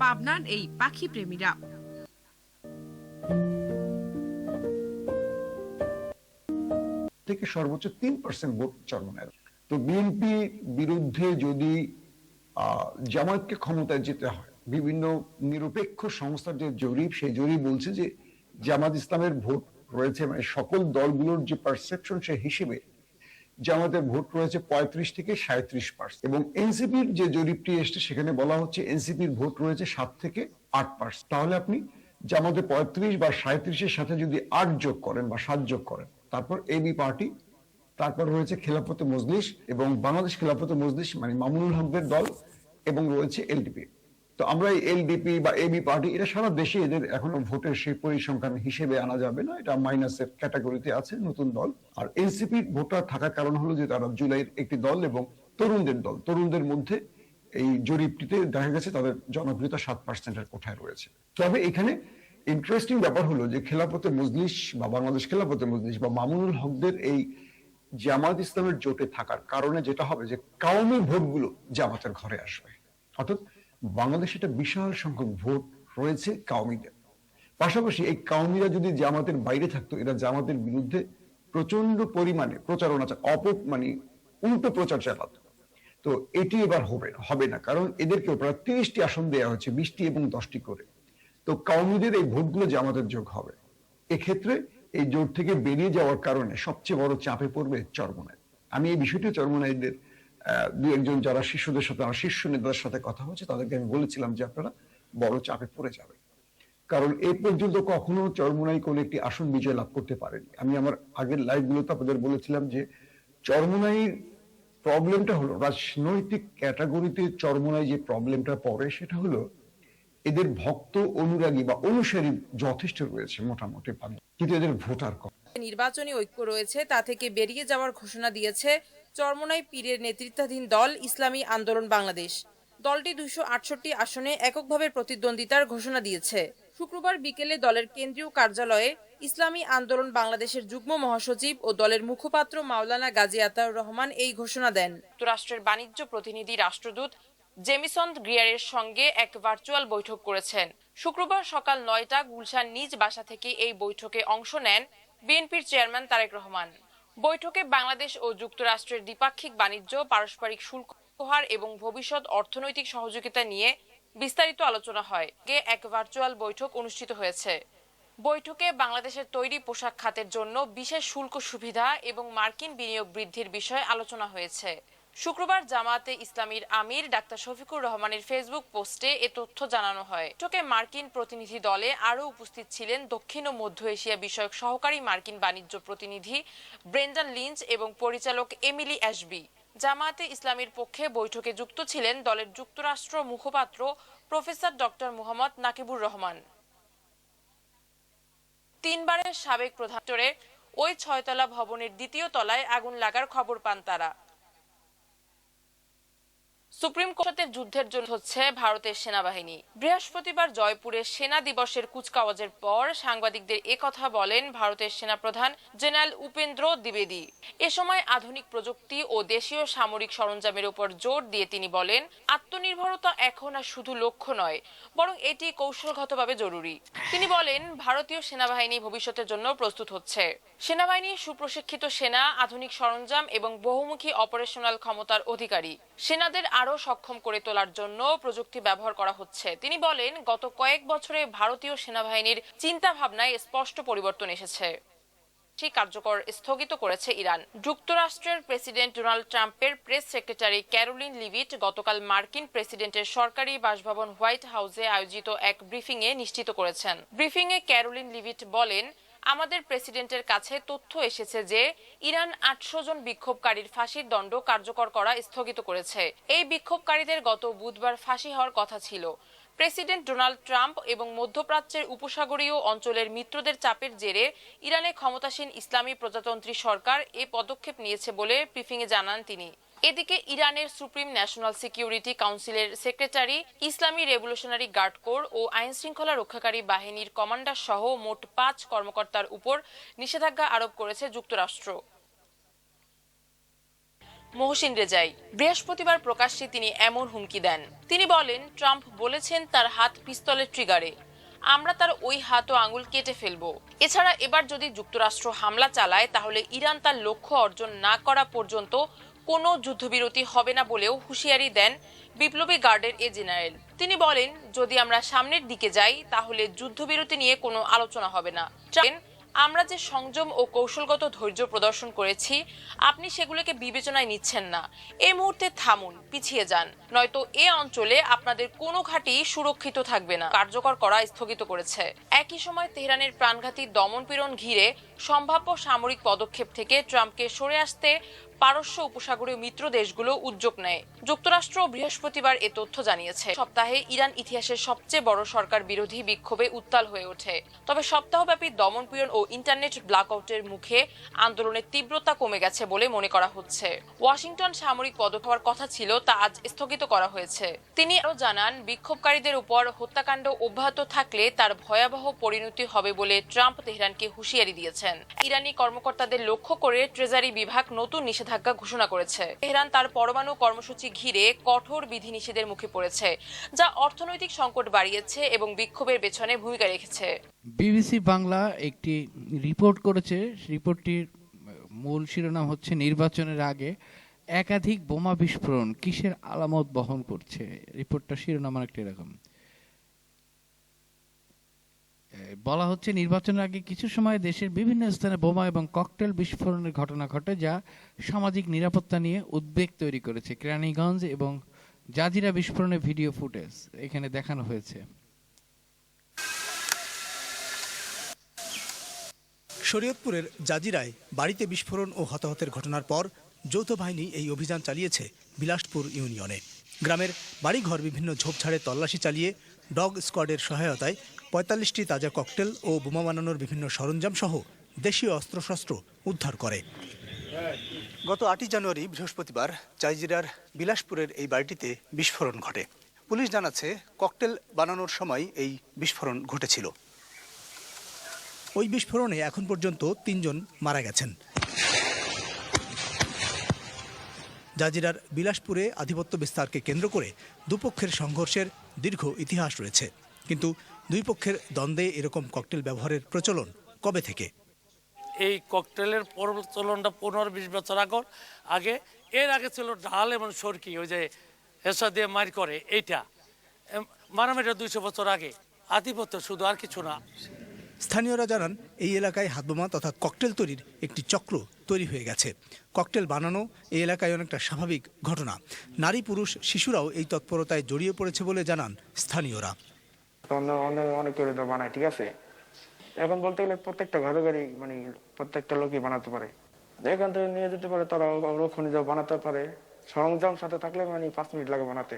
পাবনার এই পাখি প্রেমীরা। থেকে সর্বোচ্চ তিন পার্সেন্ট ভোট তো বিএনপি বিরুদ্ধে যদি জামায়াতকে ক্ষমতায় যেতে হয়, বিভিন্ন নিরপেক্ষ সংস্থার যে জরিপ, সেই জরিপ বলছে যে জামাত ইসলামের ভোট রয়েছে মানে সকল দলগুলোর যে পারসেপশন সে হিসেবে জামাতের ভোট রয়েছে পঁয়ত্রিশ থেকে সাঁত্রিশ পার্সেন্ট। এবং এনসিপির যে জরিপটি এসছে, সেখানে বলা হচ্ছে এনসিপির ভোট রয়েছে সাত থেকে আট পার্সেন্ট। তাহলে আপনি জামাতে পঁয়ত্রিশ বা সাঁত্রিশের সাথে যদি আট যোগ করেন বা সাত যোগ করেন, তারপর এবি পার্টি, তারপর রয়েছে খেলাফতে মজলিস এবং বাংলাদেশ খেলাফতে মজলিস মানে মামুনুল হকের দল এবং রয়েছে এলডিপি তো আমরা এলডিপি বা এবি পার্টি এটা সারা দেশে এদের এখনও ভোটের সেই পরিসংখ্যান হিসেবে আনা যাবে না। এটা মাইনাসের ক্যাটাগরিতে আছে নতুন দল। আর এনসিপি ভোটার থাকার কারণ হলো যে তারা জুলাইয়ের একটি দল এবং তরুণদের দল। তরুণদের মধ্যে এই জরিপটিতে দেখা গেছে তাদের জনপ্রিয়তা সাত পার্সেন্টের কোঠায় রয়েছে। তবে এখানে ইন্টারেস্টিং ব্যাপার হলো যে খেলাফতে মজলিস বা বাংলাদেশ খেলাফতে মজলিস বা মামুনুল হকদের এই জামাত ইসলামের জোটে থাকার কারণে যেটা হবে যে কাউমি ভোটগুলো জামাতের ঘরে আসবে। অর্থাৎ বাংলাদেশে একটা বিশাল সংখ্যক ভোট রয়েছে কাউমিদের। পাশাপাশি এই কাউমিরা যদি জামাতের বাইরে থাকতো এরা জামাতের বিরুদ্ধে প্রচণ্ড পরিমাণে প্রচারণা অপ মানে উল্টো প্রচার চালাতো। তো এটি এবার হবে না হবে না কারণ এদেরকে প্রায় তিরিশটি আসন দেওয়া হয়েছে বিশটি এবং দশটি করে। তো কাউমিদের এই ভোটগুলো জামাতের যোগ হবে। এক্ষেত্রে এই জোট থেকে বেরিয়ে যাওয়ার কারণে সবচেয়ে বড় চাপে পড়বে চরমনায় আমি এই বিষয়টি চরমনাইদের আহ, দু একজন যারা শিশুদের সাথে আমার শীর্ষ নেতাদের সাথে কথা হচ্ছে, তাদেরকে আমি বলেছিলাম যে আপনারা বড় চাপে পড়ে যাবেন। কারণ এই পর্যন্ত কখনো চরমনাই কোন একটি আসন বিজয় লাভ করতে পারেনি। আমি আমার আগের লাইভগুলোতে আপনাদের বলেছিলাম যে চরমনাইয়ের প্রবলেমটা হলো, রাজনৈতিক ক্যাটাগরিতে চরমনাই যে প্রবলেমটা পড়ে, সেটা হলো এদের ভক্ত অনুরাগী বা অনুসারী যথেষ্ট রয়েছে মোটামুটি, কিন্তু এদের ভোটার কম। নির্বাচনী ঐক্য রয়েছে, তা থেকে বেরিয়ে যাওয়ার ঘোষণা দিয়েছে চরমনাই পীরের নেতৃত্বাধীন দল ইসলামী আন্দোলন বাংলাদেশ। দলটি দুইশো আটষট্টি আসনে এককভাবে প্রতিদ্বন্দ্বিতার ঘোষণা দিয়েছে। শুক্রবার বিকেলে দলের কেন্দ্রীয় কার্যালয়ে ইসলামী আন্দোলন বাংলাদেশের যুগ্ম মহাসচিব ও দলের মুখপাত্র মাওলানা গাজী আতাউর রহমান এই ঘোষণা দেন। যুক্তরাষ্ট্রের বাণিজ্য প্রতিনিধি রাষ্ট্রদূত জেমিসন গ্রিয়ারের সঙ্গে এক ভার্চুয়াল বৈঠক করেছেন। শুক্রবার সকাল নয়টা গুলশান নিজ বাসা থেকে এই বৈঠকে অংশ নেন বিএনপির চেয়ারম্যান তারেক রহমান। বৈঠকে বাংলাদেশ ও যুক্তরাষ্ট্রের দ্বিপাক্ষিক বাণিজ্য, পারস্পরিক শুল্ক হার এবং ভবিষ্যৎ অর্থনৈতিক সহযোগিতা নিয়ে বিস্তারিত আলোচনা হয়। এক ভার্চুয়াল বৈঠক অনুষ্ঠিত হয়েছে। বৈঠকে বাংলাদেশের তৈরি পোশাক খাতের জন্য বিশেষ শুল্ক সুবিধা এবং মার্কিন বিনিয়োগ বৃদ্ধির বিষয়ে আলোচনা হয়েছে। শুক্রবার জামাতে ইসলামীর আমির ডাক্তার শফিকুর রহমানের ফেসবুক পোস্টে এ তথ্য জানানো হয়। বৈঠকে মার্কিন প্রতিনিধি দলে আরও উপস্থিত ছিলেন দক্ষিণ ও মধ্য এশিয়া বিষয়ক সহকারী মার্কিন বাণিজ্য প্রতিনিধি ব্রেন্ডন লিঞ্চ এবং পরিচালক এমিলি অ্যাশবি। জামায়াতে ইসলামীর পক্ষে বৈঠকে যুক্ত ছিলেন দলের যুক্তরাষ্ট্র মুখপাত্র প্রফেসর ডক্টর মোহাম্মদ নাকিবুর রহমান। তিনবারের সাবেক প্রধানরে ওই ছয়তলা ভবনের দ্বিতীয় তলায় আগুন লাগার খবর পান তারা। সুপ্রিম কোর্টের যুদ্ধের জন্য হচ্ছে ভারতের সেনাবাহিনী। বৃহস্পতিবার জয়পুরে সেনা দিবসের কুচকাওয়াজের পর সাংবাদিকদের কথা বলেন ভারতের সেনাপ্রধান জেনারেল উপেন্দ্র দ্বিবেদী। এ সময় আধুনিক প্রযুক্তি ও দেশীয় সামরিক সরঞ্জামের উপর জোর দিয়ে তিনি বলেন, আত্মনির্ভরতা এখন আর শুধু লক্ষ্য নয়, বরং এটি কৌশলগতভাবে জরুরি। তিনি বলেন, ভারতীয় সেনাবাহিনী ভবিষ্যতের জন্য প্রস্তুত হচ্ছে। সেনাবাহিনী সুপ্রশিক্ষিত সেনা, আধুনিক সরঞ্জাম এবং বহুমুখী অপারেশনাল ক্ষমতার অধিকারী। সেনাদের আরও সক্ষম করে তোলার জন্য প্রযুক্তি ব্যবহার করা হচ্ছে। তিনি বলেন, গত কয়েক বছরে ভারতীয় সেনাবাহিনীর চিন্তা ভাবনায় স্পষ্ট পরিবর্তন এসেছে। কার্যকর স্থগিত করেছে ইরান। যুক্তরাষ্ট্রের প্রেসিডেন্ট ডোনাল্ড ট্রাম্পের প্রেস সেক্রেটারি ক্যারোলিন লিভিট গতকাল মার্কিন প্রেসিডেন্টের সরকারি বাসভবন হোয়াইট হাউসে আয়োজিত এক ব্রিফিংয়ে নিশ্চিত করেছেন। ব্রিফিংয়ে ক্যারোলিন লিভিট বলেন আমাদের প্রেসিডেন্টের কাছে তথ্য এসেছে যে ইরান আটশো জন বিক্ষোভকারীর ফাঁসির দণ্ড কার্যকর করা স্থগিত করেছে। এই বিক্ষোভকারীদের গত বুধবার ফাঁসি হওয়ার কথা ছিল। প্রেসিডেন্ট ডোনাল্ড ট্রাম্প এবং মধ্যপ্রাচ্যের উপসাগরীয় অঞ্চলের মিত্রদের চাপের জেরে ইরানে ক্ষমতাসীন ইসলামী প্রজাতন্ত্রী সরকার এ পদক্ষেপ নিয়েছে বলে ব্রিফিংয়ে জানান তিনি। এদিকে ইরানের সুপ্রিম ন্যাশনাল সিকিউরিটি কাউন্সিলের সেক্রেটারি, ইসলামী রেভলিউশনারি গার্ড কোর ও আইন শৃঙ্খলা রক্ষাকারী বাহিনীর কমান্ডার সহ মোট পাঁচ কর্মকর্তার উপর নিষেধাজ্ঞা আরোপ করেছে যুক্তরাষ্ট্র। মহসিন রেজাই, বৃহস্পতিবার প্রকাশ্যে তিনি এমন হুমকি দেন। তিনি বলেন, ট্রাম্প বলেছেন তার হাত পিস্তলের ট্রিগারে। আমরা তার ওই হাত ও আঙুল কেটে ফেলব। এছাড়া এবার যদি যুক্তরাষ্ট্র হামলা চালায়, তাহলে ইরান তার লক্ষ্য অর্জন না করা পর্যন্ত কোনো যুদ্ধবিরতি হবে না বলেও হুঁশিয়ারি দেন বিপ্লবী গার্ডের এ জেনারেল। তিনি বলেন, যদি আমরা সামনের দিকে যাই, তাহলে যুদ্ধবিরতি নিয়ে কোনো আলোচনা হবে না। আমরা যে সংযম ও কৌশলগত ধৈর্য প্রদর্শন করেছি, আপনি সেগুলোকে বিবেচনায় নিচ্ছেন না। এই মুহূর্তে থামুন, পিছিয়ে যান। নয়তো এ অঞ্চলে আপনাদের কোনো ঘাঁটি সুরক্ষিত থাকবে না। কার্যকর করা স্থগিত করেছে। একই সময় তেহরানের প্রাণঘাতী দমনপীড়ন ঘিরে সম্ভাব্য সামরিক পদক্ষেপ থেকে ট্রাম্পকে সরে আসতে পারস্য উপসাগরীয় মিত্র দেশগুলো উদ্যোগ নেয়। যুক্তরাষ্ট্র বৃহস্পতিবার এ তথ্য জানিয়েছে। সপ্তাহে ইরান ইতিহাসের সবচেয়ে বড় সরকার বিরোধী বিক্ষোভে উত্তাল হয়ে ওঠে। তবে সপ্তাহব্যাপী দমনপীড়ন ও ইন্টারনেট ব্ল্যাকআউটের মুখে আন্দোলনের তীব্রতা কমে গেছে বলে মনে করা হচ্ছে। ওয়াশিংটন সামরিক পদক্ষেপ হওয়ার কথা ছিল তা আজ স্থগিত করা হয়েছে। তিনি আরও জানান, বিক্ষোভকারীদের উপর হত্যাকাণ্ড অব্যাহত থাকলে তার ভয়াবহ পরিণতি হবে বলে ট্রাম্প তেহরানকে হুঁশিয়ারি দিয়েছেন। ইরানি কর্মকর্তাদের লক্ষ্য করে ট্রেজারি বিভাগ নতুন নিষেধাজ্ঞা ঘোষণা করেছে। তেহরান তার পরমাণু কর্মসূচি ঘিরে কঠোর বিধিনিষেধের মুখে পড়েছে, যা অর্থনৈতিক সংকট বাড়িয়েছে এবং বিক্ষোভের পেছনে ভূমিকা রেখেছে। বিবিসি বাংলা একটি রিপোর্ট করেছে। রিপোর্টটির মূল শিরোনাম হচ্ছে, নির্বাচনের আগে একাধিক বোমা বিস্ফোরণ কিসের আলামত বহন করছে? রিপোর্টটা শিরোনাম অনেকটা এরকম। বলা হচ্ছে নির্বাচনের আগে কিছু সময় দেশের বিভিন্ন স্থানে বোমা এবং ককটেল বিস্ফোরণের ঘটনা ঘটে যা সামাজিক নিরাপত্তা নিয়ে উদ্বেগ তৈরি করেছে। কেরানীগঞ্জ এবং জাজিরা বিস্ফোরণের ভিডিও ফুটেজ এখানে দেখানো হয়েছে। শরীয়তপুরের জাজিরায় বাড়িতে বিস্ফোরণ ও হতাহতের ঘটনার পর যৌথ বাহিনী এই অভিযান চালিয়েছে বিলাসপুর ইউনিয়নে। গ্রামের বাড়িঘর বিভিন্ন ঝোপঝাড়ে তল্লাশি চালিয়ে ডগ স্কোয়াডের সহায়তায় পঁয়তাল্লিশটি তাজা ককটেল ও বোমা বানানোর বিভিন্ন সরঞ্জাম সহ দেশীয় অস্ত্রশস্ত্র উদ্ধার করে। গত আটই জানুয়ারি, বৃহস্পতিবার জাজিরার বিলাসপুরের এই বাড়িটিতে বিস্ফোরণ ঘটে। পুলিশ জানাচ্ছে, ককটেল বানানোর সময় এই বিস্ফোরণ ঘটেছিল। ওই বিস্ফোরণে এখন পর্যন্ত তিনজন মারা গেছেন। জাজিরার বিলাসপুরে আধিপত্য বিস্তারকে কেন্দ্র করে দুপক্ষের সংঘর্ষের দীর্ঘ ইতিহাস রয়েছে। কিন্তু দুই পক্ষের দ্বন্দ্বে এরকম ককটেল ব্যবহারের প্রচলন কবে থেকে? এই ককটেলের প্রচলনটা পনেরো বিশ বছর আগর আগে এর আগে ছিল ঢাল এবং সরকি ওই যে হেসা দিয়ে মার করে এইটা। মারামারিটা দুইশো বছর আগে আধিপত্য শুধু আর কিছু না। স্থানীয়রা জানান এই এলাকায় হাতবোমা তথা ককটেল তৈরির একটি চক্র তৈরি হয়ে গেছে। ককটেল বানানো এই এলাকায় অনেকটা স্বাভাবিক ঘটনা। নারী পুরুষ শিশুরাও এই তৎপরতায় জড়িয়ে পড়েছে বলে জানান স্থানীয়রা। অনেক বানায়, ঠিক আছে? এখন বলতে গেলে প্রত্যেকটা ঘরে ঘরে মানে প্রত্যেকটা লোকই বানাতে পারে। এখান থেকে নিয়ে যেতে পারে, তারা খনিজ বানাতে পারে, সরঞ্জাম সাথে থাকলে মানে পাঁচ মিনিট লাগে বানাতে।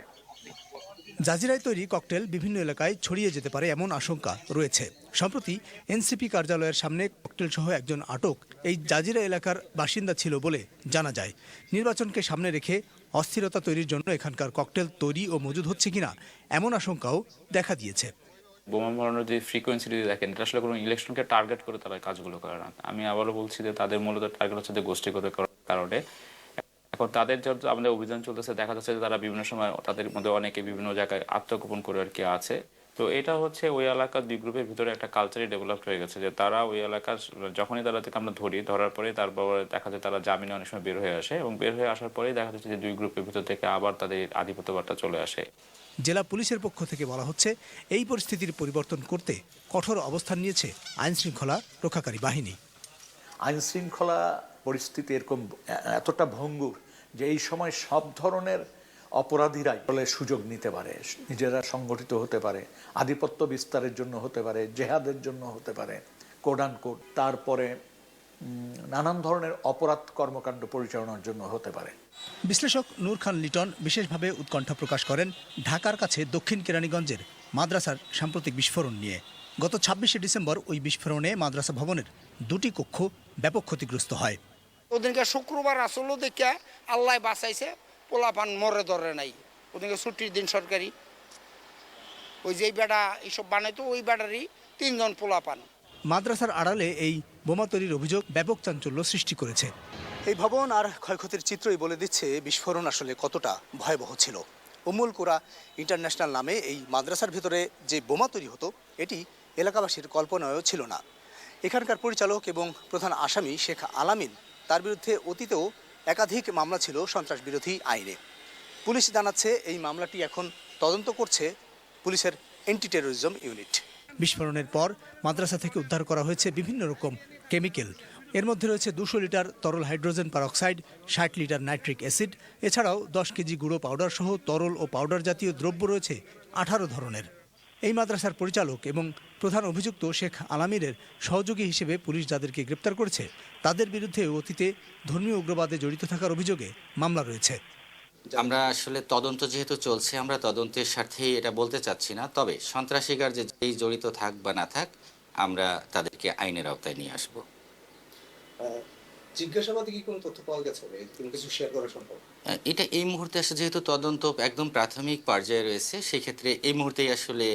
জাজিরায় তৈরি ককটেল বিভিন্ন এলাকায় ছড়িয়ে যেতে পারে এমন আশঙ্কা রয়েছে। সম্প্রতি এনসিপি কার্যালয়ের সামনে ককটেল সহ একজন আটক এই জাজিরা এলাকার বাসিন্দা ছিল বলে জানা যায়। নির্বাচনকে সামনে রেখে অস্থিরতা তৈরির জন্য এখানকার ককটেল তৈরি ও মজুদ হচ্ছে কিনা এমন আশঙ্কাও দেখা দিয়েছে। বোমা মারানোর যে ফ্রিকোয়েন্সি যদি দেখেন, এটা আসলে কোনো ইলেকশনকে টার্গেট করে তারা কাজগুলো করে না। আমি আবারও বলছি যে তাদের মূলত টার্গেট হচ্ছে যে গোষ্ঠীগত কারণে। এখন তাদের যত আমাদের অভিযান চলতেছে, দেখা যাচ্ছে যে তারা বিভিন্ন সময় তাদের মধ্যে অনেকে বিভিন্ন জায়গায় আত্মগোপন করে আর কি আছে। তো এটা হচ্ছে ওই এলাকার দুই গ্রুপের ভিতরে একটা কালচারই ডেভেলপ হয়ে গেছে যে তারা ওই এলাকার যখনই তাদেরকে আমরা ধরি ধরার পরে তারপর দেখা যায় তারা জামিনে অনেক সময় বের হয়ে আসে এবং বের হয়ে আসার পরেই দেখা যাচ্ছে যে দুই গ্রুপের ভিতর থেকে আবার তাদের আধিপত্যবাদটা চলে আসে। জেলা পুলিশের পক্ষ থেকে বলা হচ্ছে এই পরিস্থিতির পরিবর্তন করতে কঠোর অবস্থান নিয়েছে আইন শৃঙ্খলা রক্ষাকারী বাহিনী। আইন শৃঙ্খলা পরিস্থিতি এরকম এতটা ভঙ্গুর যে এই সময় সব ধরনের অপরাধীরাই বলে সুযোগ নিতে পারে নিজেরা সংগঠিত হতে পারে আধিপত্য বিস্তারের জন্য হতে পারে জেহাদের জন্য হতে পারে কোডান কোড তারপরে নানান ধরনের অপরাধ কর্মকাণ্ড পরিচালনার জন্য হতে পারে। বিশ্লেষক নূর খান লিটন বিশেষভাবে উৎকণ্ঠা প্রকাশ করেন ঢাকার কাছে দক্ষিণ কেরানীগঞ্জের মাদ্রাসার সাম্প্রতিক বিস্ফোরণ নিয়ে। গত ছাব্বিশে ডিসেম্বর ওই বিস্ফোরণে মাদ্রাসা ভবনের দুটি কক্ষ ব্যাপক ক্ষতিগ্রস্ত হয়। ওদিনকে শুক্রবার আসলো দেখে আল্লাহ বাঁচাইছে পোলাপান মরে ধরে নাই। ওদিনকে ছুটির দিন সরকারি। ওই যেই বেটা এইসব বানাইতো ওই বেটারই তিনজন পোলাপান। মাদ্রাসার আড়ালে এই বোমা তৈরির অভিযোগ ব্যাপক চাঞ্চল্য সৃষ্টি করেছে। এই ভবন আর ক্ষয়ক্ষতির চিত্রই বলে দিচ্ছে বিস্ফোরণ আসলে কতটা ভয়াবহ ছিল। উমুল কোরা ইন্টারন্যাশনাল নামে এই মাদ্রাসার ভিতরে যে বোমা তৈরি হতো এটি এলাকাবাসীর কল্পনায়ও ছিল না। এখানকার পরিচালক এবং প্রধান আসামি শেখ আলামিন তার বিরুদ্ধে অতীতেও একাধিক মামলা ছিল সন্ত্রাস বিরোধী আইনে। পুলিশ জানাচ্ছে, এই মামলাটি এখন তদন্ত করছে পুলিশের অ্যান্টি টেরোরিজম ইউনিট। বিস্ফোরণের পর মাদ্রাসা থেকে উদ্ধার করা হয়েছে বিভিন্ন রকম কেমিক্যাল। এর মধ্যে রয়েছে দুশো লিটার তরল হাইড্রোজেন পারঅক্সাইড ষাট লিটার নাইট্রিক অ্যাসিড, এছাড়াও দশ কেজি গুঁড়ো পাউডার সহ তরল ও পাউডার জাতীয় দ্রব্য রয়েছে আঠারো ধরনের। এই মাদ্রাসার পরিচালক এবং প্রধান অভিযুক্ত শেখ আলামিরের সহযোগী হিসেবে পুলিশ যাদেরকে গ্রেপ্তার করেছে তাদের বিরুদ্ধে অতীতে ধর্মীয় উগ্রবাদে জড়িত থাকার অভিযোগে মামলা রয়েছে। আমরা আসলে তদন্ত যেহেতু চলছে আমরা তদন্তের স্বার্থেই এটা বলতে চাচ্ছি না। তবে সন্ত্রাসীকার যে যেই জড়িত থাক বা না থাক আমরা তাদেরকে আইনের আওতায় নিয়ে আসব। জিজ্ঞাসাবাদে কি কোনো তথ্য পাওয়া গেছে? কোনো কিছু শেয়ার করা সম্ভব? এটা এই মুহূর্তে আসলে যেহেতু তদন্ত একদম প্রাথমিক পর্যায়ে রয়েছে সেক্ষেত্রে এই মুহূর্তেই আসলে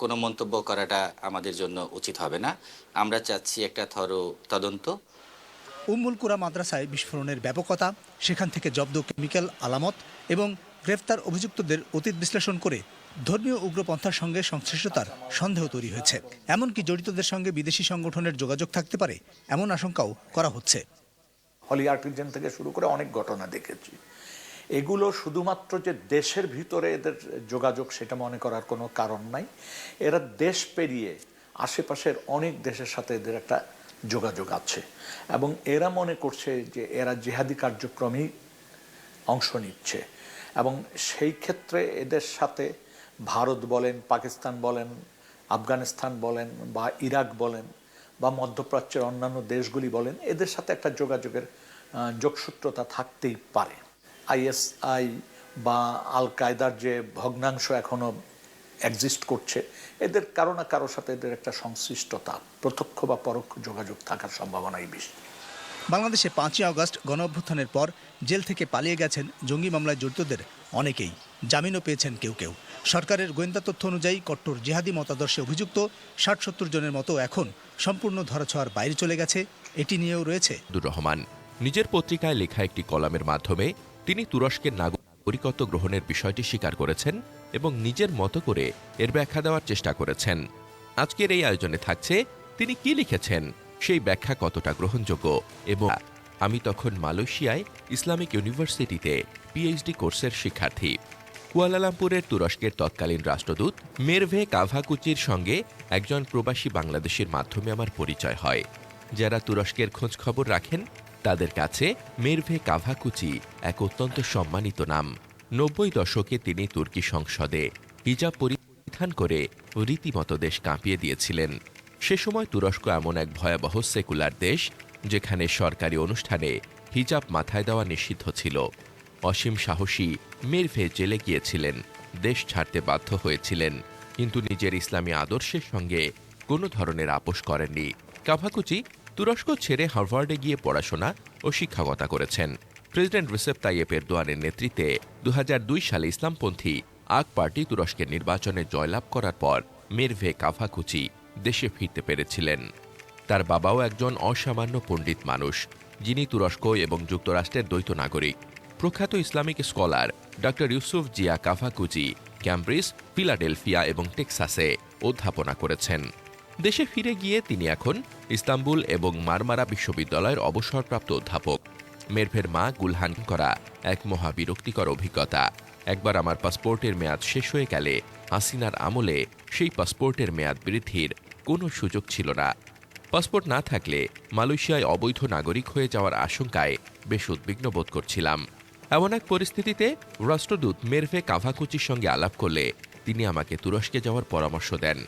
কোনো মন্তব্য করাটা আমাদের জন্য উচিত হবে না। আমরা চাচ্ছি একটা থরো তদন্ত। উম্মুল কুরা মাদ্রাসায় বিস্ফোরণের ব্যাপকতা সেখান থেকে জব্দ কেমিক্যাল আলামত এবং গ্রেফতার অভিযুক্তদের অতীত বিশ্লেষণ করে ধর্মীয় উগ্রপন্থার সঙ্গে সংশ্লিষ্টতার সন্দেহ তৈরি হয়েছে। এমনকি জড়িতদের সঙ্গে বিদেশি সংগঠনের যোগাযোগ থাকতে পারে এমন আশঙ্কাও করা হচ্ছে। হলি আর্টিজেন থেকে শুরু করে অনেক ঘটনা দেখেছি। এগুলো শুধুমাত্র যে দেশের ভিতরে এদের যোগাযোগ সেটা মনে করার কোনো কারণ নাই। এরা দেশ পেরিয়ে আশেপাশের অনেক দেশের সাথে এদের একটা যোগাযোগ আছে। এবং এরা মনে করছে যে এরা জেহাদি কার্যক্রমেই অংশ নিচ্ছে। এবং সেই ক্ষেত্রে এদের সাথে ভারত বলেন, পাকিস্তান বলেন, আফগানিস্তান বলেন বা ইরাক বলেন বা মধ্যপ্রাচ্যের অন্যান্য দেশগুলি বলেন, এদের সাথে একটা যোগাযোগের যোগসূত্রতা থাকতেই পারে। আইএসআই বা আল কায়দার যে ভগ্নাংশ এখনও এক্সিস্ট করছে, এদের কারও না কারোর সাথে এদের একটা সংশ্লিষ্টতা, প্রত্যক্ষ বা পরোক্ষ যোগাযোগ থাকার সম্ভাবনাই বেশি। বাংলাদেশে পাঁচই আগস্ট গণ অভ্যুত্থানের পর জেল থেকে পালিয়ে গেছেন জঙ্গি মামলায় জড়িতদের অনেকেই, জামিনও পেয়েছেন কেউ কেউ। সরকারের গোয়েন্দা তথ্য অনুযায়ী কট্টর জেহাদি মতাদর্শে অভিযুক্ত ষাট সত্তর জনের মতো এখন সম্পূর্ণ ধরাছোঁয়ার বাইরে চলে গেছে। এটি নিয়েও রয়েছে আব্দুর রহমান। নিজের পত্রিকায় লেখা একটি কলামের মাধ্যমে তিনি তুরস্কের নাগরিকত্ব গ্রহণের বিষয়টি স্বীকার করেছেন এবং নিজের মতো করে এর ব্যাখ্যা দেওয়ার চেষ্টা করেছেন। আজকের এই আয়োজনে থাকছে তিনি কি লিখেছেন, সেই ব্যাখ্যা কতটা গ্রহণযোগ্য এবং আমি তখন মালয়েশিয়ায় ইসলামিক ইউনিভার্সিটিতে পিএইচডি কোর্সের শিক্ষার্থী। কুয়ালালামপুরের তুরস্কের তৎকালীন রাষ্ট্রদূত মেরভে কাভাকুচির সঙ্গে একজন প্রবাসী বাংলাদেশের মাধ্যমে আমার পরিচয় হয়। যারা তুরস্কের খোঁজ খবর রাখেন, তাদের কাছে মেরভে কাভাকুচি এক অত্যন্ত সম্মানিত নাম। নব্বই দশকে তিনি তুর্কি সংসদে হিজাব পরিধান করে রীতিমতো দেশ কাঁপিয়ে দিয়েছিলেন। সে সময় তুরস্ক এমন এক ভয়াবহ সেকুলার দেশ, যেখানে সরকারি অনুষ্ঠানে হিজাব মাথায় দেওয়া নিষিদ্ধ ছিল। অসীম সাহসী মেরভে জেলে গিয়েছিলেন, দেশ ছাড়তে বাধ্য হয়েছিলেন, কিন্তু নিজের ইসলামী আদর্শের সঙ্গে কোনো ধরনের আপোষ করেননি। কাভাকুচি তুরস্ক ছেড়ে হার্ভার্ডে গিয়ে পড়াশোনা ও শিক্ষকতা করেছেন। প্রেসিডেন্ট রিসেপ তাইয়েপ এরদোয়ানের নেতৃত্বে দু হাজার দুই সালে ইসলামপন্থী আক পার্টি তুরস্কের নির্বাচনে জয়লাভ করার পর মেরভে কাভাকুচি দেশে ফিরতে পেরেছিলেন। তার বাবাও একজন অসামান্য পণ্ডিত মানুষ, যিনি তুরস্ক এবং যুক্তরাষ্ট্রের দ্বৈত নাগরিক। প্রখ্যাত Islamic scholar doctor Yusuf Zia Kavakci, Cambridge, Philadelphia এবং টেক্সাসে অধ্যাপনা করেছেন। দেশে ফিরে গিয়ে তিনি এখন ইস্তাম্বুল এবং মারমারা বিশ্ববিদ্যালয়ের অবসরপ্রাপ্ত অধ্যাপক। মেরভের মা গুলহান করা এক মহা বিরক্তিকর অভিজ্ঞতা। একবার আমার পাসপোর্টের মেয়াদ শেষ হয়ে গেলে হাসিনার আমলে সেই পাসপোর্টের মেয়াদ বৃদ্ধির কোনো সুযোগ ছিল না। পাসপোর্ট না থাকলে মালয়েশিয়ায় অবৈধ নাগরিক হয়ে যাওয়ার আশঙ্কায় বেশ উদ্বিগ্ন বোধ করছিলাম। এমন এক পরিস্থিতিতে রাষ্ট্রদূত মেরভে কাভাকুচির সঙ্গে আলাপ করলে তিনি আমাকে তুরস্কে যাওয়ার পরামর্শ দেন।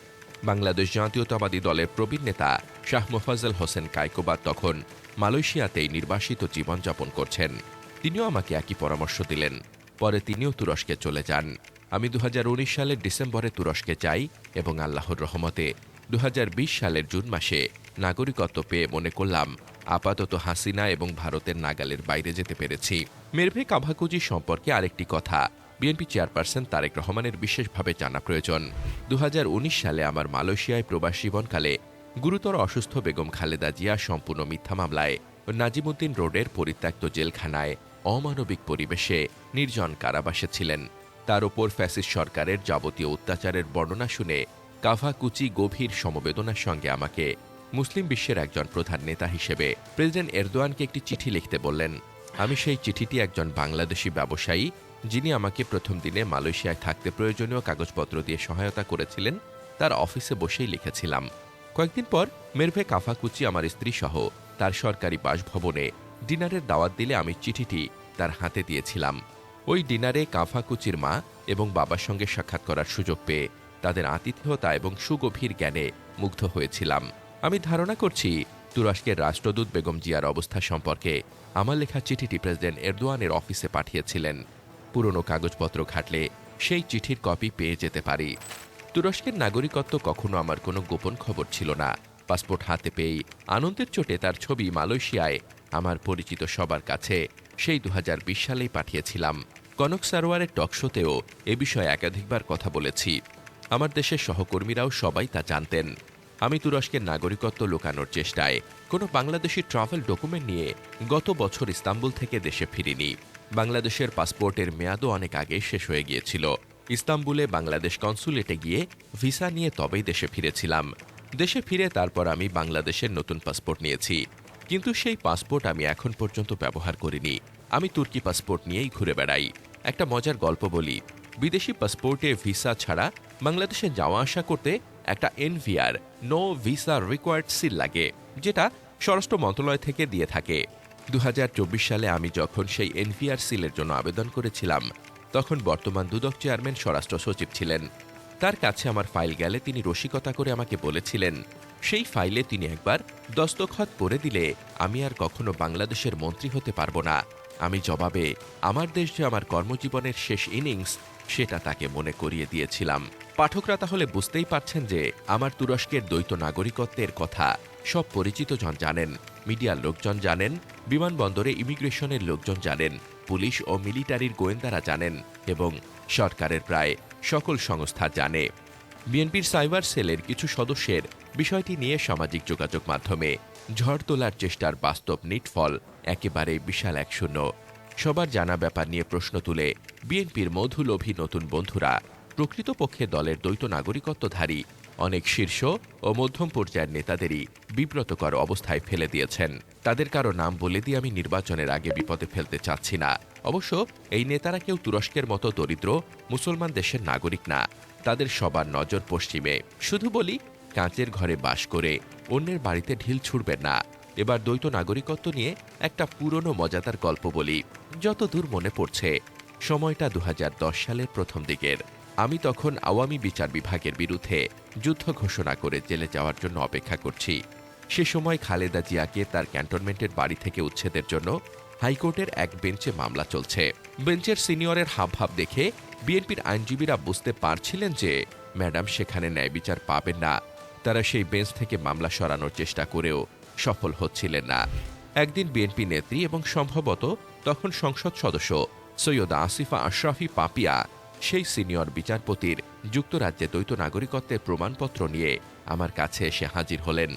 বাংলাদেশ জাতীয়তাবাদী দলের প্রবীণ নেতা শাহ মোফাজল হোসেন কায়কোবাদ তখন মালয়েশিয়াতেই নির্বাসিত জীবনযাপন করছেন। তিনিও আমাকে একই পরামর্শ দিলেন। পরে তিনিও তুরস্কে চলে যান। আমি দু হাজার উনিশ সালের ডিসেম্বরে তুরস্কে যাই এবং আল্লাহর রহমতে দু হাজার বিশ সালের জুন মাসে নাগরিকত্ব পেয়ে মনে করলাম, আপাতত হাসিনা এবং ভারতের নাগালের বাইরে যেতে পেরেছি। মেরভে কাভাকুজি সম্পর্কে আরেকটি কথা। বিএনপি চেয়ারপারসন তারেক রহমানের বিশেষভাবে জানা প্রয়োজন। দু হাজার উনিশ সালে আমার মালয়েশিয়ায় প্রবাস জীবনকালে গুরুতর অসুস্থ বেগম খালেদা জিয়া সম্পূর্ণ মিথ্যা মামলায় নাজিমুদ্দিন রোডের পরিত্যক্ত জেলখানায় অমানবিক পরিবেশে নির্জন কারাবাসে ছিলেন। তার ওপর ফ্যাসিস সরকারের যাবতীয় অত্যাচারের বর্ণনা শুনে কাভাকুচি গভীর সমবেদনার সঙ্গে আমাকে মুসলিম বিশ্বের একজন প্রধান নেতা হিসেবে প্রেসিডেন্ট এরদোয়ানকে একটি চিঠি লিখতে বললেন। আমি সেই চিঠিটি একজন বাংলাদেশি ব্যবসায়ী যিনি আমাকে প্রথম দিনে মালয়েশিয়ায় থাকতে প্রয়োজনীয় কাগজপত্র দিয়ে সহায়তা করেছিলেন, তার অফিসে বসেই লিখেছিলাম। কয়েকদিন পর মেরভে কাফাকুচি আমার স্ত্রী সহ তার সরকারি বাসভবনে ডিনারের দাওয়াত দিলে আমি চিঠিটি তার হাতে দিয়েছিলাম। ওই ডিনারে কাফাকুচির মা এবং বাবার সঙ্গে সাক্ষাৎ করার সুযোগ পেয়ে তাদের আতিথেয়তা এবং সুগভীর জ্ঞানে মুগ্ধ হয়েছিলাম। আমি ধারণা করছি তুরস্কের রাষ্ট্রদূত বেগম জিয়ার অবস্থা সম্পর্কে আমার লেখা চিঠিটি প্রেসিডেন্ট এরদোয়ানের অফিসে পাঠিয়েছিলেন। পুরনো কাগজপত্র ঘাটলে সেই চিঠির কপি পেয়ে যেতে পারি। তুরস্কের নাগরিকত্ব কখনো আমার কোনো গোপন খবর ছিল না। পাসপোর্ট হাতে পেয়েই আনন্দের চোটে তার ছবি মালয়েশিয়ায় আমার পরিচিত সবার কাছে সেই দু হাজার বিশ সালেই পাঠিয়েছিলাম। কনক সারোয়ারের টকশোতেও এ বিষয়ে একাধিকবার কথা বলেছি। আমার দেশের সহকর্মীরাও সবাই তা জানতেন। আমি তুরস্কের নাগরিকত্ব লুকানোর চেষ্টায়। কোনো বাংলাদেশি ট্রাভেল ডকুমেন্ট নিয়ে গত বছর ইস্তাম্বুল থেকে দেশে ফিরিনি। বাংলাদেশের পাসপোর্টের মেয়াদও অনেক আগে শেষ হয়ে গিয়েছিল। ইস্তাম্বুলে বাংলাদেশ কনসুলেটে গিয়ে ভিসা নিয়ে তবেই দেশে ফিরেছিলাম। দেশে ফিরে তারপর আমি বাংলাদেশের নতুন পাসপোর্ট নিয়েছি। কিন্তু সেই পাসপোর্ট আমি এখন পর্যন্ত ব্যবহার করিনি। আমি তুর্কি পাসপোর্ট নিয়েই ঘুরে বেড়াই। একটা মজার গল্প বলি। বিদেশি পাসপোর্টে ভিসা ছাড়া বাংলাদেশে যাওয়া আসা করতে একটা NVR no visa required seal লাগে, যেটা স্বরাষ্ট্র মন্ত্রণালয় থেকে দিয়ে থাকে। দু হাজার চব্বিশ সালে আমি যখন সেই এনভিআর সিলের জন্য আবেদন করেছিলাম, তখন বর্তমান দুদক চেয়ারম্যান স্বরাষ্ট্র সচিব ছিলেন। তার কাছে আমার ফাইল গেলে তিনি রসিকতা করে আমাকে বলেছিলেন, সেই ফাইলে তিনি একবার দস্তখত করে দিলে আমি আর কখনো বাংলাদেশের মন্ত্রী হতে পারব না। আমি জবাবে, আমার দেশ যে আমার কর্মজীবনের শেষ ইনিংস, সেটা তাকে মনে করিয়ে দিয়েছিলাম। পাঠকরা তাহলে বুঝতেই পারছেন যে আমার তুরস্কের দ্বৈত নাগরিকত্বের কথা সব পরিচিত জন জানেন, মিডিয়ার লোকজন জানেন, বিমানবন্দরে ইমিগ্রেশনের লোকজন জানেন, পুলিশ ও মিলিটারির গোয়েন্দারা জানেন এবং সরকারের প্রায় সকল সংস্থা জানে। বিএনপির সাইবার সেলের কিছু সদস্যের বিষয়টি নিয়ে সামাজিক যোগাযোগ মাধ্যমে ঝড় তোলার চেষ্টার বাস্তব নিটফল একেবারে বিশাল এক শূন্য। সবার জানা ব্যাপার নিয়ে প্রশ্ন তুলে বিএনপির মধুলোভী নতুন বন্ধুরা প্রকৃতপক্ষে দলের দ্বৈত নাগরিকত্বধারী, অনেক শীর্ষ ও মধ্যম পর্যায়ের নেতাদেরই বিব্রতকর অবস্থায় ফেলে দিয়েছেন। তাদের কারও নাম বলে দিয়ে আমি নির্বাচনের আগে বিপদে ফেলতে চাচ্ছি না। অবশ্য এই নেতারা কেউ তুরস্কের মতো দরিদ্র, মুসলমান দেশের নাগরিক না। তাদের সবার নজর পশ্চিমে। শুধু বলি, কাঁচের ঘরে বাস করে অন্যের বাড়িতে ঢিল ছুড়বেন না। এবার দ্বৈত নাগরিকত্ব নিয়ে একটা পুরনো মজাদার গল্প বলি যত দূর মনে পড়ছে। সময়টা দু হাজার দশ সালের প্রথম দিকের। আমি তখন আওয়ামী বিচার বিভাগের বিরুদ্ধে যুদ্ধ ঘোষণা করে জেলে যাওয়ার জন্য অপেক্ষা করছি। সে সময় খালেদা জিয়াকে তার ক্যান্টনমেন্টের বাড়ি থেকে উচ্ছেদের জন্য হাইকোর্টের এক বেঞ্চে মামলা চলছে। বেঞ্চের সিনিয়রের হাবভাব দেখে বিএনপির আইনজীবীরা বুঝতে পারছিলেন যে ম্যাডাম সেখানে ন্যায় বিচার পাবেন না। তারা সেই বেঞ্চ থেকে মামলা সরানোর চেষ্টা করেও সফল হচ্ছিলেন না। একদিন বিএনপি নেত্রী এবং সম্ভবত তখন সংসদ সদস্য সৈয়দ আসিফা আশরাফি পাপিয়া সেই সিনিয়র বিচারপতির যুক্তরাজ্যে দ্বৈত নাগরিকত্বের প্রমাণপত্র নিয়ে আমার কাছে এসে হাজির হলেন।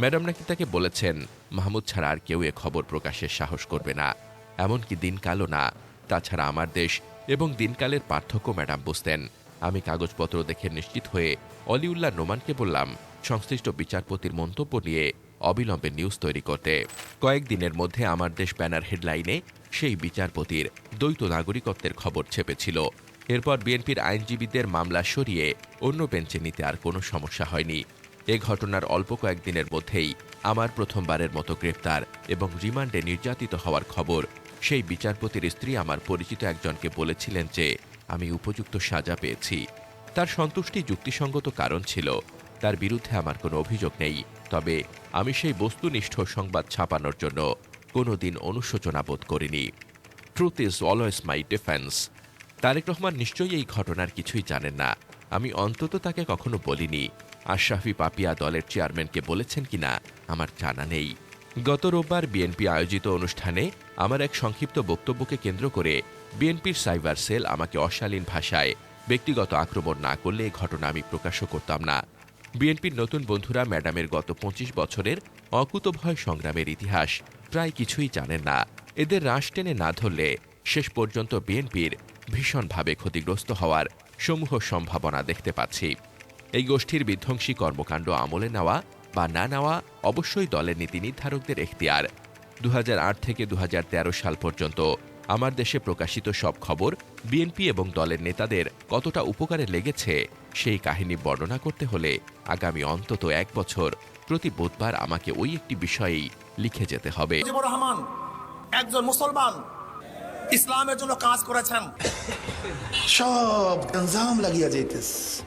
ম্যাডাম নাকি তাকে বলেছেন, মাহমুদ ছাড়া আর কেউ এ খবর প্রকাশের সাহস করবে না। এমনকি দিনকালও না। তাছাড়া আমার দেশ এবং দিনকালের পার্থক্য ম্যাডাম বুঝতেন। আমি কাগজপত্র দেখে নিশ্চিত হয়ে অলিউল্লাহ নোমানকে বললাম, সংশ্লিষ্ট বিচারপতির মন্তব্য নিয়ে অবিলম্বে নিউজ তৈরি করতে। কয়েকদিনের মধ্যে আমার দেশ ব্যানার হেডলাইনে সেই বিচারপতির দ্বৈত নাগরিকত্বের খবর ছেপেছিল। এরপর বিএনপির আইনজীবীদের মামলা সরিয়ে অন্য বেঞ্চে নিতে আর কোনো সমস্যা হয়নি। এ ঘটনার অল্প কয়েকদিনের মধ্যেই আমার প্রথমবারের মতো গ্রেপ্তার এবং রিমান্ডে নির্যাতিত হওয়ার খবর। সেই বিচারপতির স্ত্রী আমার পরিচিত একজনকে বলেছিলেন যে, আমি উপযুক্ত সাজা পেয়েছি। তার সন্তুষ্টি যুক্তিসঙ্গত কারণ ছিল, তার বিরুদ্ধে আমার কোনো অভিযোগ নেই। তবে আমি সেই বস্তুনিষ্ঠ সংবাদ ছাপানোর জন্য কোনোদিন অনুশোচনা বোধ করিনি। Truth is always my defence Tarique Rahman নিশ্চয়ই এই ঘটনার কিছুই জানেন না। আমি অন্তত তাকে কখনো বলিনি। আশরাফি পাপিয়া দলের চেয়ারম্যানকে বলেছেন কিনা আমার জানা নেই। গত রোববার বিএনপি আয়োজিত অনুষ্ঠানে আমার এক সংক্ষিপ্ত বক্তব্যকে কেন্দ্র করে বিএনপির সাইবার সেল আমাকে অশালীন ভাষায় ব্যক্তিগত আক্রমণ না করলে এই ঘটনা আমি প্রকাশও করতাম না। বিএনপির নতুন বন্ধুরা ম্যাডামের গত পঁচিশ বছরের অকুতভয় সংগ্রামের ইতিহাস প্রায় কিছুই জানেন না। এদের রাশ টেনে না ধরলে শেষ পর্যন্ত বিএনপির ভীষণভাবে ক্ষতিগ্রস্ত হওয়ার সমূহ সম্ভাবনা দেখতে পাচ্ছি। এই গোষ্ঠীর বিধ্বংসী কর্মকাণ্ড আমলে নেওয়া বা না নেওয়া অবশ্যই দলের নীতি নির্ধারকদের এখতিয়ার। দু হাজার আট থেকে দুহাজার তেরো সাল পর্যন্ত আমার দেশে প্রকাশিত সব খবর বিএনপি এবং দলের নেতাদের কতটা উপকারে লেগেছে সেই কাহিনী বর্ণনা করতে হলে আগামী অন্তত এক বছর প্রতি বুধবার আমাকে ওই একটি বিষয়েই লিখে যেতে হবে। একজন মুসলমান। ইসলামের জন্য কাজ করেছেন। সব গঞ্জাম লাগিয়া যাইতেছে।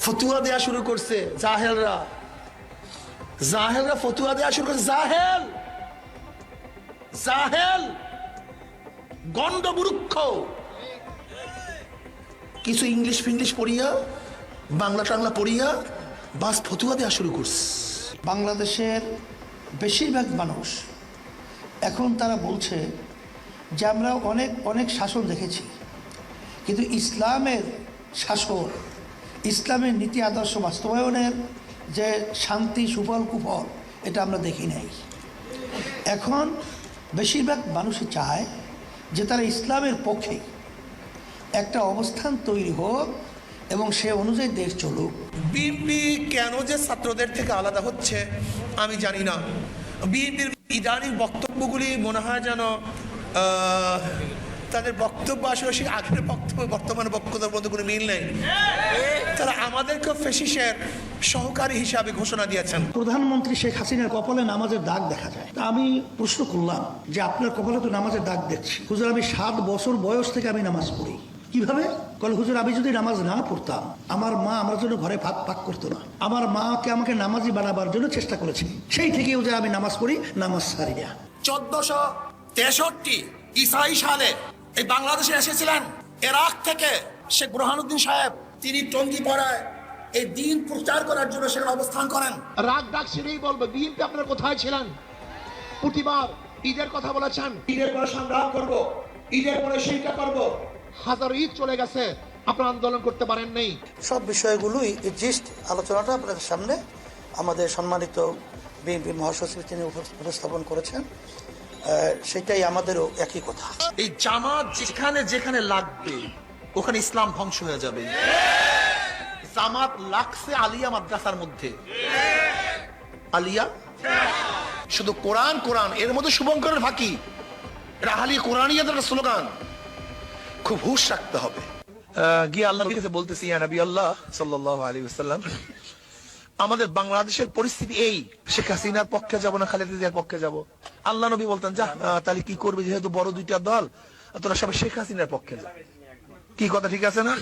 ফতুয়া দেয়া শুরু করছে জাহেলরা। জাহেলরা ফতুয়া দেয়া শুরু করছে। জাহেল! জাহেল! গন্ডমূর্খ কিছু ইংলিশ ফিংলিশ পড়িয়া, বাংলা টাংলা পড়িয়া, বাস ফতুয়া দেয়া শুরু করছে। বাংলাদেশের বেশিরভাগ মানুষ এখন তারা বলছে যে আমরা অনেক অনেক শাসন দেখেছি। কিন্তু ইসলামের শাসন, ইসলামের নীতি আদর্শ বাস্তবায়নের যে শান্তি, সুফল, কুফল, এটা আমরা দেখি নাই। এখন বেশিরভাগ মানুষই চায় যে তারা ইসলামের পক্ষে একটা অবস্থান তৈরি হোক এবং সে অনুযায়ী দেশ চলুক। বিএনপি কেন যে ছাত্রদের থেকে আলাদা হচ্ছে, আমি জানি না। বিএনপির ইদানিং বক্তব্যগুলি মনে হয় যেন তাদের বক্তব্য আসলে সেই আগের বক্তব্য বর্তমানে বক্তব্যের মধ্যে কোনো মিল নেই। তারা আমাদেরকে ফেসিসের সহকারী হিসাবে ঘোষণা দিয়েছেন। প্রধানমন্ত্রী শেখ হাসিনার কপালে নামাজের দাগ দেখা যায়। তা আমি প্রশ্ন করলাম যে আপনার কপালে তো নামাজের দাগ দেখছি। হুজুর আমি সাত বছর বয়স থেকে আমি নামাজ পড়ি। কীভাবে? কল হুজুর আমি যদি নামাজ না পড়তাম আমার মা আমার জন্য ঘরে ভাত পাক করতো না। আমার মাকে আমাকে নামাজি বানাবার জন্য চেষ্টা করেছে। সেই থেকে যে আমি নামাজ পড়ি নামাজ সারি না। চোদ্দশো তেষট্টি ইসাই সালে এই বাংলাদেশে এসেছিলেন। এরাক থেকে শেখ বুরহানুদ্দিন সাহেব তিনি টঙ্গি পড়ায় এই দিন প্রচার করার জন্য সেখানে অবস্থান করেন। রাগ ডাক সেটাই বলব বিএনপি আপনারা কোথায় ছিলেন? প্রতিবার ঈদের কথা বলেছেন। ঈদের পরে সংগ্রাম করব ঈদের পরে সেইটা করব। হাজার ঈদ চলে গেছে আপনারা আন্দোলন করতে পারেন নেই। সব বিষয়গুলোই এই জিস্ট আলোচনাটা আপনাদের সামনে। আমাদের সম্মানিত বিএনপি মহাসচিব তিনি উপস্থাপন করেছেন। সেটাই আমাদেরও একই কথা। এই জামাত যেখানে যেখানে লাগবে ওখানে ইসলাম ধ্বংস হয়ে যাবে। জামাত লাগছে আলিয়া মাদ্রাসার মধ্যে। আলিয়া? শুধু কোরআন কোরআন এর মধ্যে শুভঙ্করের ফাঁকি। এটা আহলি কোরআনিয়াদের একটা স্লোগান। খুব হুশ রাখতে হবে। আহ, গিয়ে আল্লাহর কাছে বলতেছি ইয়া নবী আল্লাহ সাল্লাল্লাহু আলাইহি ওয়াসাল্লাম আমাদের বাংলাদেশের পরিস্থিতি এই। শেখ হাসিনার পক্ষে যাব না খালেদা জিয়ার পক্ষে যাব? আল্লাহ নবী বলতেন যা তাহলে কি করবে? যেহেতু বড় দুইটা দল তোরা সবাই শেখ হাসিনার পক্ষে যা। কি কথা ঠিক আছে না?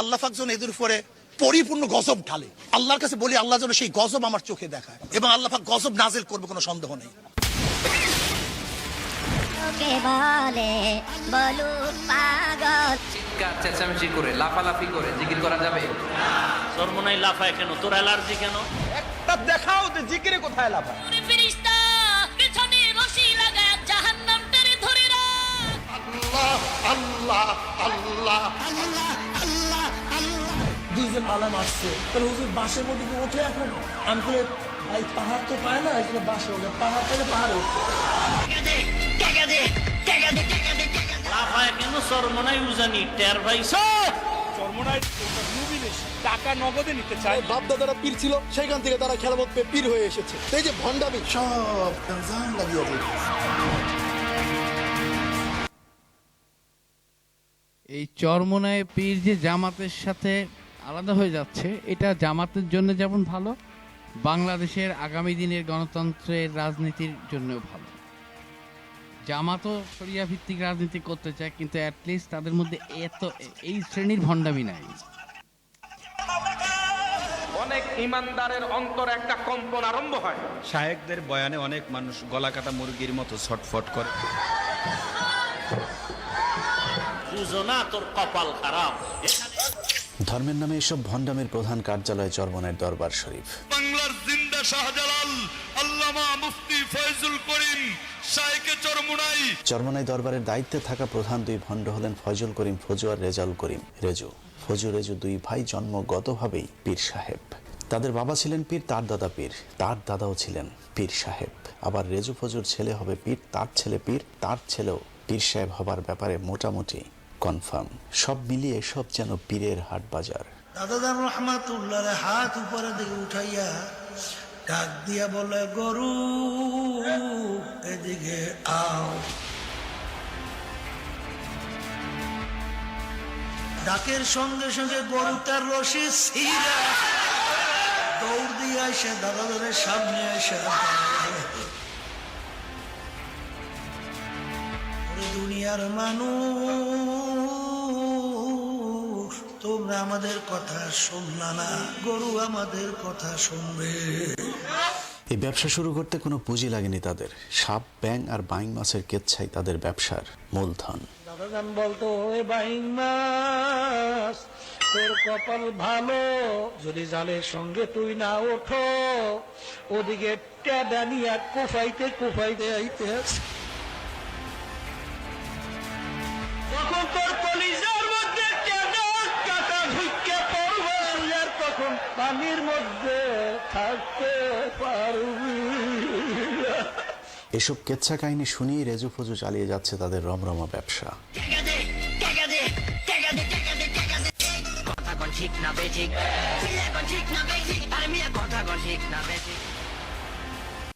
আল্লাহ ফাকজন এদের উপরে পরিপূর্ণ গজব ঢালে। আল্লাহর কাছে বলি আল্লাহ যেন সেই গজব আমার চোখে দেখায়। এবং আল্লাহ পাক গজব নাজেল করবে কোনো সন্দেহ নেই। বলে চেঁচামেচি করে লাফালাফি করে জিকির করা যাবে? চরমনাই লাফায় কেন? তোর অ্যালার্জি কেন? তা দেখাও যে জিকিরে কোথায় জাহান্নাম টেনে ধরে আল্লাহ আল্লাহ আল্লাহ। দুইজন মালা মারছে তাহলে হুজুর বাসের মধ্যে কি ওঠে এখন আমি বলে এই পাহাড় তো পায় না এখানে বাসে ওঠে পাহাড় থেকে পাহাড়ে লাফায় কেন? চরমনাই উজানি। টের পাইছ টাকা নগদে নিতে চায় বাপদাদারা পীর ছিল সেখান থেকে তারা খেলামত পেয়ে পীর হয়ে এসেছে। এই যে ভণ্ডামি। সব লাগিয়ে এই চরমনায় পীর যে জামাতের সাথে আলাদা হয়ে যাচ্ছে এটা জামাতের জন্য যেমন ভালো বাংলাদেশের আগামী দিনের গণতন্ত্রের রাজনীতির জন্যও ভালো। জামাতও সরিয়া ভিত্তিক রাজনীতি করতে চায় কিন্তু অ্যাটলিস্ট তাদের মধ্যে এত এই শ্রেণির ভণ্ডামি নাই। অনেক ইমানদারের অন্তর একটা কম্পন আরম্ভ হয়। শায়েকদের বয়ানে অনেক মানুষ গলা কাটা মুরগির মতো ছটফট করে। তোর কপাল খারাপ। ধর্মের নামে এসব ভণ্ডামের প্রধান কার্যালয় চর্বনের দরবার শরীফ। বাংলার জিন্দা শাহজালাল আল্লামা মুফতি ফয়জুল করিম শাইকে চরমুনাই। চরমনাই দরবারের দায়িত্বে থাকা প্রধান দুই ভণ্ড হলেন ফয়জুল করিম ফজু আর রেজাল করিম। রেজু ফজু রেজু দুই ভাই জন্মগতভাবেই পীর সাহেব। তাদের বাবা ছিলেন পীর তার দাদা পীর তার দাদাও ছিলেন পীর সাহেব। আবার রেজু ফজুর ছেলে হবে পীর তার ছেলে পীর তার ছেলেও পীর সাহেব হবার ব্যাপারে মোটামুটি কনফার্ম। সব মিলিয়ে সব যেন পীরের হাট বাজার। দাদাদার রহমাতুল্লাহ হাত উপরে দিকে উঠাইয়া ডাক দিয়া বলে, গরু, এদিকে আও ডাকের সঙ্গে সঙ্গে গরু তার রশি ছিঁড়া দৌড় দিয়ে আসে দাদাদারের সামনে এসে দাঁড়ায়। ওরে দুনিয়ার মানুষ তোমরা আমাদের কথা শুনলা না। গরু আমাদের কথা শুনবে। এই ব্যবসা শুরু করতে কোনো পুঁজি লাগেনি তাদের। সাপ ব্যাং আর বাইং মাছের কেচ্ছাই তাদের ব্যবসার মূলধন। দাদাজান বলতো ওরে বাইং মাছ তোর কপাল ভালো। যদি জালের সঙ্গে তুই না ওঠো ওদিকে ট্যাডা নিয়ে কুফাইতে কুফাইতে আইতে আছে। থাকতে পারবি এসব কেচ্ছা কাহিনী শুনিয়ে রেজু ফজু চালিয়ে যাচ্ছে তাদের রমরমা ব্যবসা। ঠিক না বেঠিক। ঠিক না বেঠিক। আর মিয়া কথা ঠিক না বেঠিক।